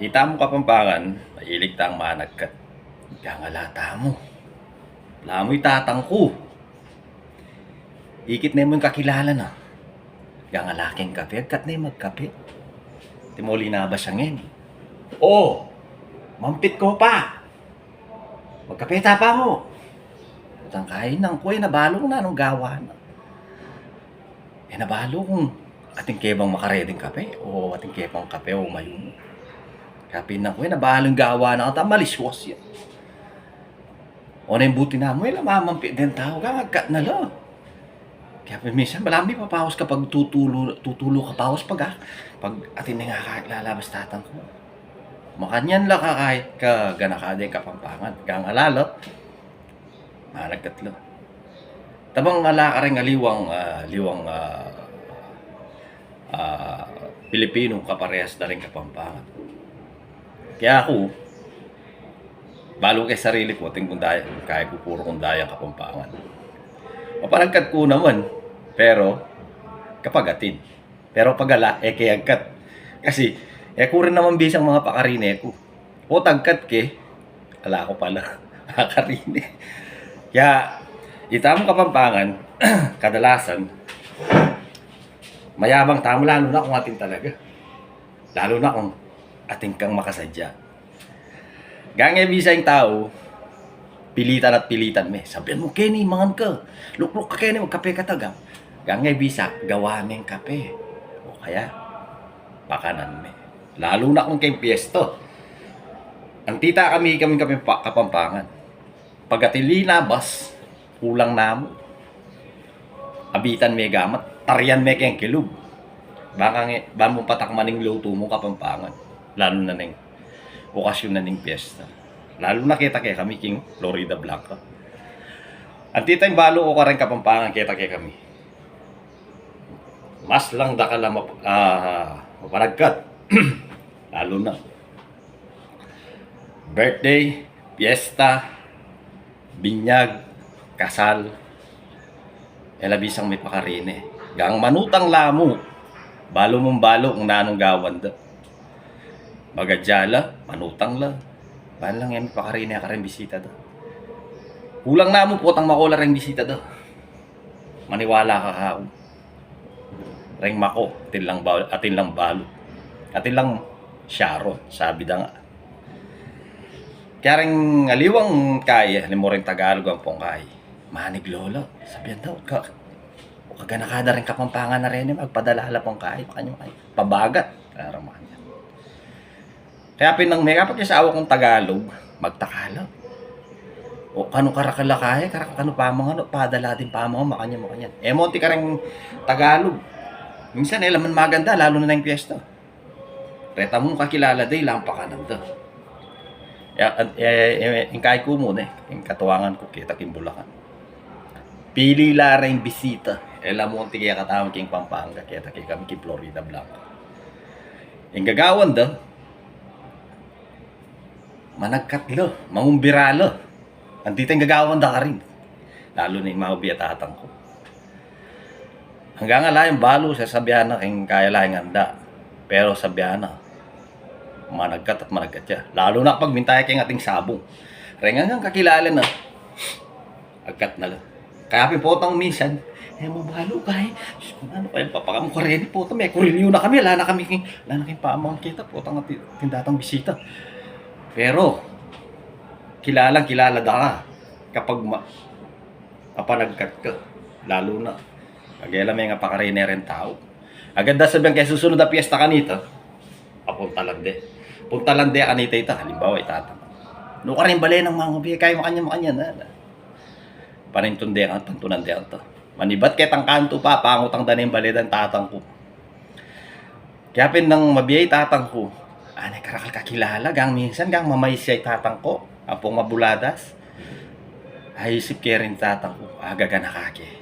Hita mo kapampangan, mahilig tang managkat. Gangalata mo. Lamoy tatang ko. Ikit na mo yung kakilala na. Gangalaking kape, agkat na magkape. Timuli na ba siya ngayon? Oh, mampit ko pa. Magkape pa mo. Utang kain ng kuya, nabalong na nung gawa na. Eh, nabalo kung ating kebang makareding kape o ating kebang kape o mayun. Kape na kuya, nabalong gawa na kata maliswas yan. O na yung buti na mo, eh, lamamampi din tao ka, magkat na lo. Kaya minsan, malami papawas kapag tutulo, tutulo ka pawas pag, ah, pag atin na nga lalabas tatang ko. Makanyan lang ka kahit ka ganakada yung kapampangan. Kang alalo, managkatlo. Tabang ala ka rin nga liwang, ah, liwang ah, ah, Pilipinong kaparehas na rin kapampangan. Kaya ako, balo kay sarili ko, ating kundaya, kaya ko puro kundaya kapampangan. Maparangkat ko naman, pero kapag atin. Pero pag ala, eh kaya agkat. Kasi, eh ko rin naman bisang mga pakarine ko. O tagkat ke, ala ko pala, pakarine. Kaya, itamo kapampangan, kadalasan, mayabang tamo, lalo na kung atin talaga. Lalo na kung ating kang makasadya. Gange bisa yung tao, pilitan at pilitan me. Sabihan mo, Kenny, mangan ka. Lukluk ka, Kenny, magkape ka taga. Gange bisa, gawa ng kape. O kaya, pakanan me. Lalo na kung kay piesto. Ang tita kami kami kami pa, kapampangan. Pag bas, kulang namo. Abitan me gamat, taryan me kayang kilog. Baka nga, ba mo luto mo kapampangan. Lalo na ning okasyon na ning piyesta. Lalo na kita kay kami king Florida Blanca. Ang tita yung balo ko ka rin kapampangan kita kay kami. Mas lang da ka lang map, ah, mapanagkat. Lalo na. Birthday, piyesta, binyag, kasal, elabisang may pakarine. Gang manutang lamo, balo mong balo kung nanong gawan da. Magadyala, manutang la. Balo lang yan, may pakarine ka rin bisita da. Kulang na mo potang makola rin bisita da. Maniwala ka ka. Reng mako, atin lang, balo, atin lang balo. Atin lang Sharon, sabi da nga. Kaya rin aliwang kaya, alam mo rin Tagalog ang pongkay. Manig lolo, sabihan daw, ka, kaganakada rin kapampangan na rin, magpadalala pong kay, makanya makanya, pabagat, karamahan. Kaya pinang may kapag sa awa kong Tagalog, magtagalog. O kano karakala kaya, karak kano pa mga ano, padala din pa mga makanya makanya. Eh monti ka rin Tagalog. Minsan eh, laman maganda, lalo na yung piyesta. Reta mo kakilala day, lampa ka nanda. Ya, eh, eh, yung kay ko muna eh, yung katuwangan ko, kita kimbulakan. Pili lara yung bisita. Eh, mo ang tigaya katawang king Pampanga, kita kay kami king Florida Blanca. Yung gagawan da, managkatlo, mangumbiralo. Andito yung gagawan da rin. Lalo na yung mga tatang ko. Hanggang ala yung balo, sasabihan na kung kaya lang handa. Pero sabihan na, managkat at managkat siya. Lalo na pag mintaya kay ating sabong. Rengan nga kakilala na. Agkat na lang. Kaya pipotang minsan, eh mo balo ka eh. Ano pa yung papakam ko rin po. May kurilyo na kami. Wala na kami, wala na kayong paamang kita. Potang at tindatang bisita. Pero, kilalang kilala ka. Kapag ma, mapanagkat ka. Lalo na. Kagaya may nga pakarene rin tao. Agad na sabihan kaya susunod na piyesta kanita. Apunta lang de. Punta lang de kanita ita. Halimbawa itata. No ka rin bali ng mga biya. Kaya makanya makanya na. Panintun de ang tantunan de to. Manibat kay tang kanto pa. Pangutang da na yung bali ng tatang ko. Kaya pin nang mabiyay tatang ko. Anay karakal kakilala. Gang minsan gang mamay siya tatang ko. Apong mabuladas. Ay isip kaya rin tatang ko. Agaga na kake.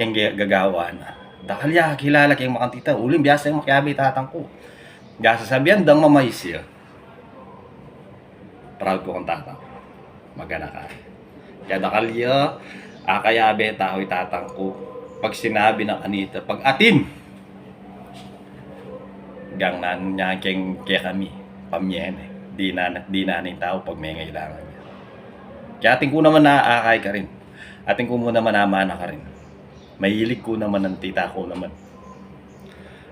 Kaya gagawa na. Dahil ya, kilala kayong makantita. Uling biyasa yung makiabi tatang ko. Gasa sabihan dang mamay siya. Proud ko kong tatang. Magana ka. Kaya nakalya, akayabe tao tatang ko. Pag sinabi ng kanita, pag atin, gang nan niya keng kaya kami. pamyen eh. Di na, di na ng tao pag may kailangan niya. Kaya ating ko naman naaakay ka rin. Ating ko mo naman namana ka rin. Mahilig ko naman ng tita ko naman.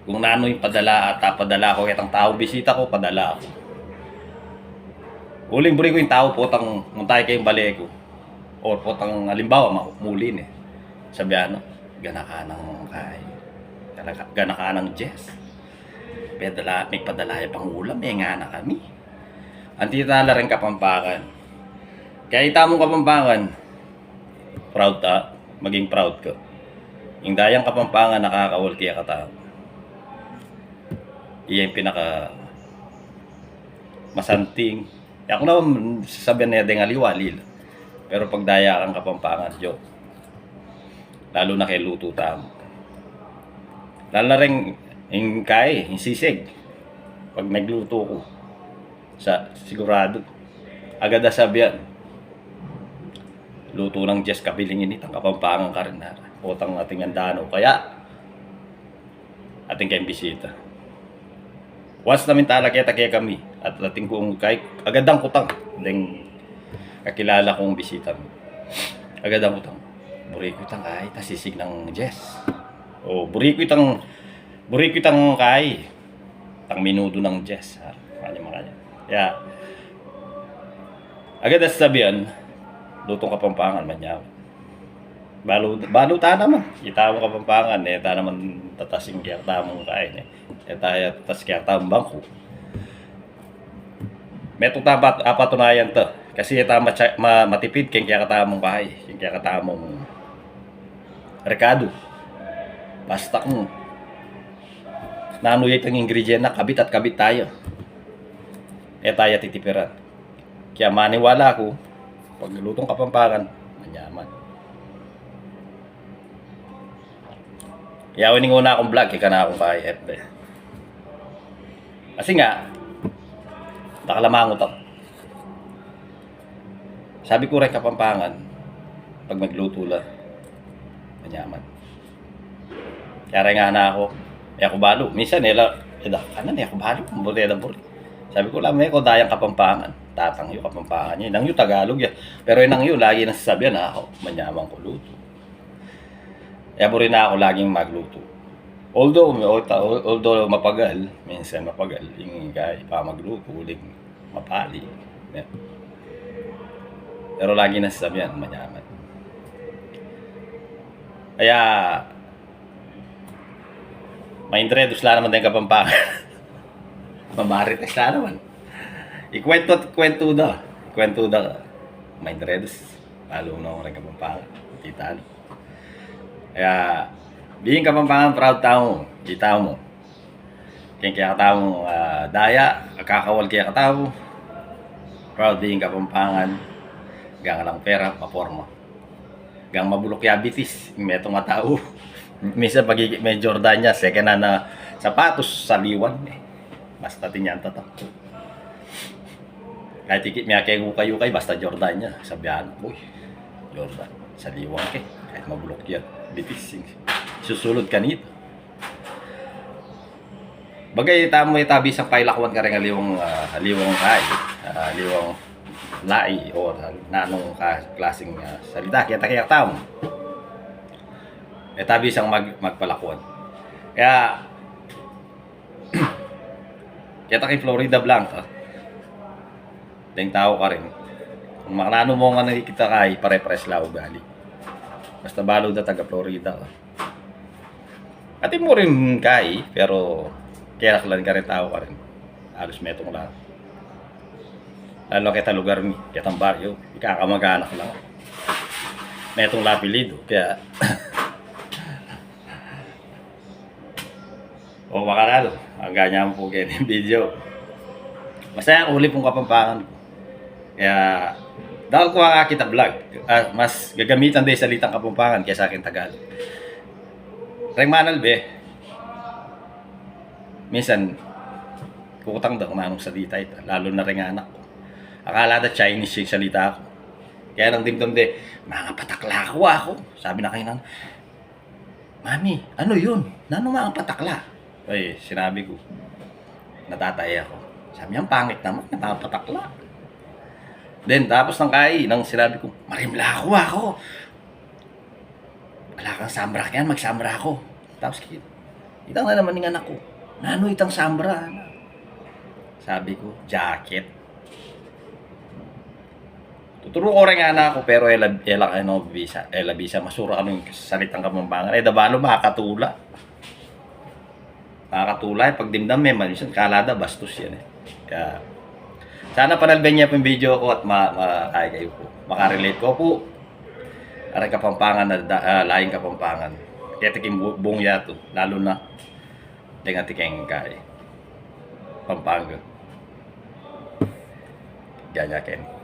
Kung yung padala at padala ko kitang tao bisita ko, padala ako. Uling buri ko yung tao po tang muntay kayong baleko. O po tang halimbawa makumulin eh. Sabi ano, gana ka ng kay. Gana ka, Pedala, may padala yung pangulam, eh nga na kami. Antitala rin kapampangan. Kaya ita mong kapampangan, proud ta, maging proud ka. Yung dayang kapampangan nakakawal kaya katao. Iyan yung pinaka masanting. Ako naman sasabihan na yung aliwalil. Pero pag daya kang kapampangan, joke. Lalo na kay luto tamo. Lalo na rin yung kay, yung sisig. Pag nagluto ko, sa sigurado, agad sabihan. Luto ng Jess kabiling init, ang kapampangan ka rin na. Utang ating andano. Kaya, ating kayong bisita. Once namin talaga kaya kami at ating kung kay agad ang kutang ding kakilala kong bisita mo. Agad ang kutang. Buri ko itang kay tasisig ng Jess. O buri ko itang buri ko itang kay tang minudo ng Jess. Ha? Kanya mga kanya. Yeah. Agad na sabihan, lutong kapampangan man niya. Balu, baluta naman. Kita mo kapampangan, eh, ta naman tatasing kaya tamong kain eh. Eh, tayo tatas kaya tamong bangko. May tutapat apatunayan to. Kasi ita ma, ma, matipid kaya kaya katamong kain. Kaya kaya katamong rekado. Basta kung nanuya itong ingredient na kabit at kabit tayo. Eh tayo titipiran. Kaya maniwala ko, pag lutong kapampangan, manyaman. Kaya wining una akong vlog, kaya na akong kay FB. Kasi nga, nakalamangot ako. Sabi ko rin kapampangan, pag magluto lang, manyaman. Kaya rin nga na ako, ako balo. Minsan, nila, eh, kanan, eh ako balo, buri na buri. Sabi ko lang, ko dayang kapampangan. Tatang yung kapampangan niya. Nang yung Tagalog yan. Pero yung yung lagi nang sasabihan na ako, manyaman ko luto. Kaya mo rin na ako laging magluto. Although, although, mapagal, minsan mapagal, yung guy pa magluto, uling mapali. Yan. Pero lagi nasasabihan, manyaman. Kaya, maindredos lang naman din kapampangan. Mamarites lang naman. Ikwento at kwento da. Kwento da. Maindredos. Lalo na ako rin kapampangan. Ano. Kaya, being kapampangan, proud tao mo. Kita mo. Kaya kaya katao mo, ah, daya, kakawal kaya katao. Proud being kapampangan. Gang lang pera, maporma. Gang mabulok yabitis, metong nga tao. Minsan pag may Jordan niya, second na na sapatos sa liwan. Eh. Basta tinyanta to. Kahit ikit niya kay kayo kay basta Jordan niya. Sabihan, uy, Jordan, sa liwan kay. Kahit mabulok yan, bitis. Susulod ka nito. Bagay tamo may tabi sa pailakwan ka rin aliwang uh, aliwang kay, uh, aliwang lai o nanong ka, klaseng uh, salita kaya takaya tamo. Eh tabi siyang mag, magpalakwan. Kaya kaya tayo Florida Blanca. Deng tao ka rin. Kung makanano mo nga nakikita kay pare-pares lao gali. Basta balo na taga Florida ka. Ati mo rin kay, pero kaya lang ka rin tao ka rin. Halos metong lang. Lalo kita lugar mi, kitang baryo, ikakamag-anak lang. Metong lapilido, kaya o makaralo, ang ganyan po ng video. Masaya uli pong kapampangan ko. Kaya, dahil ko ang kita vlog, ah, mas gagamitan din salitang kapampangan kaysa akin Tagalog. Reng manal be, minsan, kukutang daw manong salita ito, lalo na rin anak ko. Akala na Chinese yung salita ko. Kaya nang dimdom de, mga patakla ko ako. Sabi na kayo nan, Mami, ano yun? Nano mga patakla? Ay, sinabi ko, natatay ako. Sabi niya, "Ang pangit naman, napapatakla. Then, tapos ng kay, nang sinabi ko, marimla ako ako. Wala kang sambra yan, magsambra ako. Tapos, itang na naman ng anak ko. Nano itang sambra? Sabi ko, jacket. Tuturo ko rin nga na ako, pero ela, ela, ano, visa, ela, visa, masura ano yung salitang kamambangan. Eh, dabalo, makakatula. Makakatula, eh, pag dimdam may manusin, kalada, bastos yan eh. Kaya, sana panalban niya po yung video ko at ma, ma ay, kayo po. Makarelate ko po. Aray kapampangan na ah, laing kapampangan. Kaya tikim bu- buong yato, lalo na dengan tiking kay Pampanga. Ganyan, Ken.